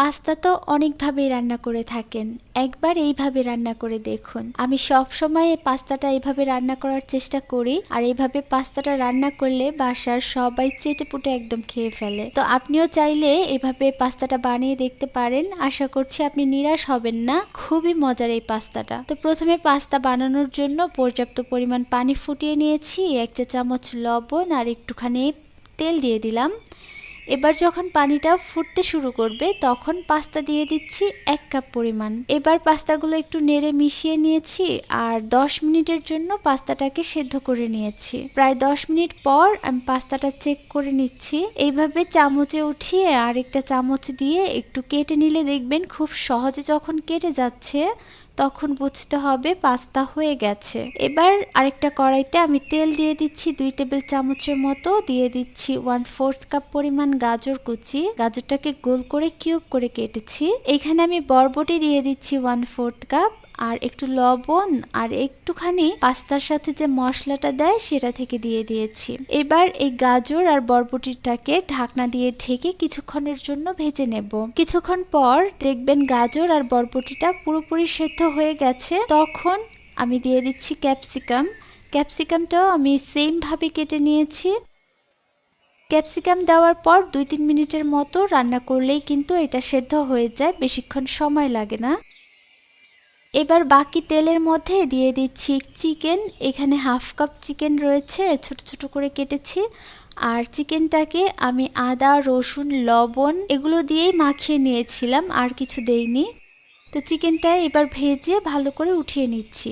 Pasta তো অনেকভাবেই রান্না করে থাকেন। একবার এইভাবে রান্না করে দেখুন। আমি সব সময় পাস্তাটা এইভাবে রান্না করার চেষ্টা করি আর এইভাবে পাস্তাটা রান্না করলে বাসার সবাই চেটে পুটে একদম খেয়ে ফেলে। তো আপনিও চাইলে এভাবে পাস্তাটা বানিয়ে দেখতে পারেন। আশা করছি আপনি নিরাশ হবেন না। খুবই মজার এই পাস্তাটা। তো প্রথমে পাস্তা বানানোর জন্য পর্যাপ্ত পরিমাণ পানি ফুটিয়ে নিয়েছি। এক চা চামচ লবণ আর একটুখানি তেল দিয়ে দিলাম। এবার যখন পানিটা ফুটতে শুরু করবে, তখন পাস্তা দিয়ে দিচ্ছি এক কাপ পরিমাণ। এবার পাস্তাগুলো একটু নেড়ে মিশিয়ে নিয়েছি আর দশ মিনিটের জন্য পাস্তাটাকে সেদ্ধ করে নিয়েছি। প্রায় দশ মিনিট পর আমি পাস্তাটা চেক করে নিচ্ছি। এইভাবে চামচে উঠিয়ে আরেকটা চামচ দিয়ে একটু কেটে নিলে দেখবেন খুব সহজে যখন কেটে যাচ্ছে তখন বুঝতে হবে পাস্তা হয়ে গেছে। এবার আরেকটা কড়াইতে আমি তেল দিয়ে দিচ্ছি দুই টেবিল চামচের মতো। দিয়ে দিচ্ছি ওয়ান ফোর্থ কাপ পরিমাণ গাজর কুচি। গাজরটাকে গোল করে কিউব করে কেটেছি। এখানে আমি বরবটি দিয়ে দিচ্ছি ওয়ান ফোর্থ কাপ আর একটু লবণ আর একটুখানি পাস্তার সাথে যে মশলাটা দেয় সেটা থেকে দিয়ে দিয়েছি। এবার এই গাজর আর বরবটিটাকে ঢাকনা দিয়ে ঢেকে কিছুক্ষণের জন্য ভেজে নেব। কিছুক্ষণ পর দেখবেন গাজর আর বরবটিটা পুরোপুরি সেদ্ধ হয়ে গেছে। তখন আমি দিয়ে দিচ্ছি ক্যাপসিকাম। ক্যাপসিকামটাও আমি সেম ভাবে কেটে নিয়েছি। ক্যাপসিকাম দেওয়ার পর দুই তিন মিনিটের মতো রান্না করলেই কিন্তু এটা সেদ্ধ হয়ে যায়, বেশিক্ষণ সময় লাগে না। এবার বাকি তেলের মধ্যে দিয়ে দিচ্ছি চিকেন। এখানে হাফ কাপ চিকেন রয়েছে, ছোট ছোট করে কেটেছি। আর চিকেনটাকে আমি আদা, রসুন, লবণ এগুলো দিয়েই মাখিয়ে নিয়েছিলাম, আর কিছু দেইনি। তো চিকেনটা এবার ভেজে ভালো করে উঠিয়ে নিচ্ছি।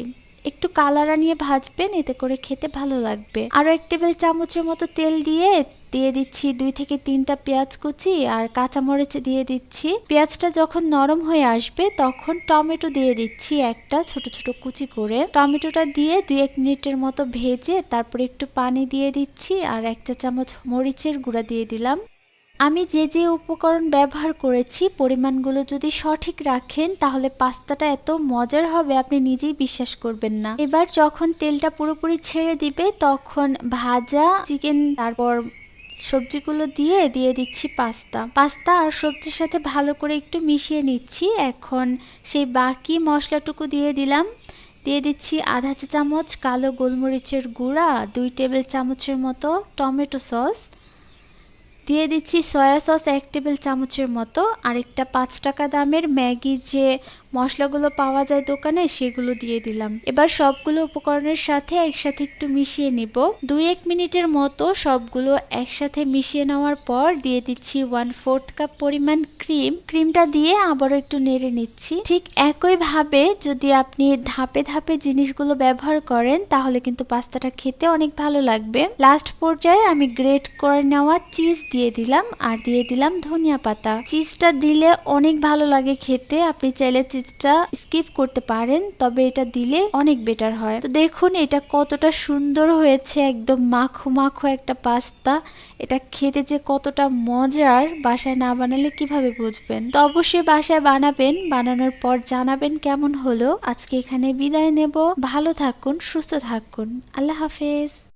একটু কালার আনিয়ে ভাজবেন, এতে করে খেতে ভালো লাগবে। আরও এক টেবিল চামচের মতো তেল দিয়ে দিয়ে দিচ্ছি দুই থেকে তিনটা পেঁয়াজ কুচি আর কাঁচামরিচ দিয়ে দিচ্ছি। পেঁয়াজটা যখন নরম হয়ে আসবে, তখন টমেটো দিয়ে দিচ্ছি একটা ছোট ছোট কুচি করে। টমেটোটা দিয়ে দুই এক মিনিটের মতো ভেজে, তারপরে একটু পানি দিয়ে দিচ্ছি আর একটা চামচ মরিচের গুঁড়া দিয়ে দিলাম। আমি যে যে উপকরণ ব্যবহার করেছি, পরিমাণগুলো যদি সঠিক রাখেন, তাহলে পাস্তাটা এত মজার হবে, আপনি নিজেই বিশ্বাস করবেন না। এবার যখন তেলটা পুরোপুরি ছেড়ে দিবে, তখন ভাজা চিকেন, তারপর সবজিগুলো দিয়ে দিয়ে দিচ্ছি পাস্তা। পাস্তা আর সবজির সাথে ভালো করে একটু মিশিয়ে নিচ্ছি। এখন সেই বাকি মশলাটুকু দিয়ে দিলাম। দিয়ে দিচ্ছি আধা চা চামচ কালো গোলমরিচের গুঁড়া, দুই টেবিল চামচের মতো টমেটো সস দিয়ে দিচ্ছি সয়া সস এক টেবিল চামচের মতো আরেকটা পাঁচ টাকা দামের ম্যাগি যে মশলাগুলো পাওয়া যায় দোকানে, সেগুলো দিয়ে দিলাম। এবার সবগুলো উপকরণের সাথে একসাথে একটু মিশিয়ে নিব। দুই এক মিনিটের মতো সবগুলো একসাথে মিশিয়ে নেওয়ার পর দিয়ে দিচ্ছি ওয়ান ফোর্থ কাপ পরিমাণ ক্রিম। ক্রিমটা দিয়ে আবারও একটু নেড়ে নিচ্ছি। ঠিক একইভাবে যদি আপনি ধাপে ধাপে জিনিসগুলো ব্যবহার করেন, তাহলে কিন্তু পাস্তাটা খেতে অনেক ভালো লাগবে। লাস্ট পর্যায়ে আমি গ্রেট করে নেওয়া চিজ দিয়ে দিলাম, আর দিয়ে দিলাম ধনিয়া পাতা। চিজটা দিলে অনেক ভালো লাগে খেতে। আপনি চাইলে চিজটা স্কিপ করতে পারেন, তবে এটা দিলে অনেক বেটার হয়। তো দেখুন এটা কতটা সুন্দর হয়েছে, একদম মাখো মাখো একটা পাস্তা এটা খেতে যে কতটা মজার, বাসায় না বানালে কীভাবে বুঝবেন? তো অবশ্যই বাসায় বানাবেন, বানানোর পর জানাবেন কেমন হলো। আজকে এখানে বিদায় নেব। ভালো থাকুন, সুস্থ থাকুন। আল্লাহ হাফেজ।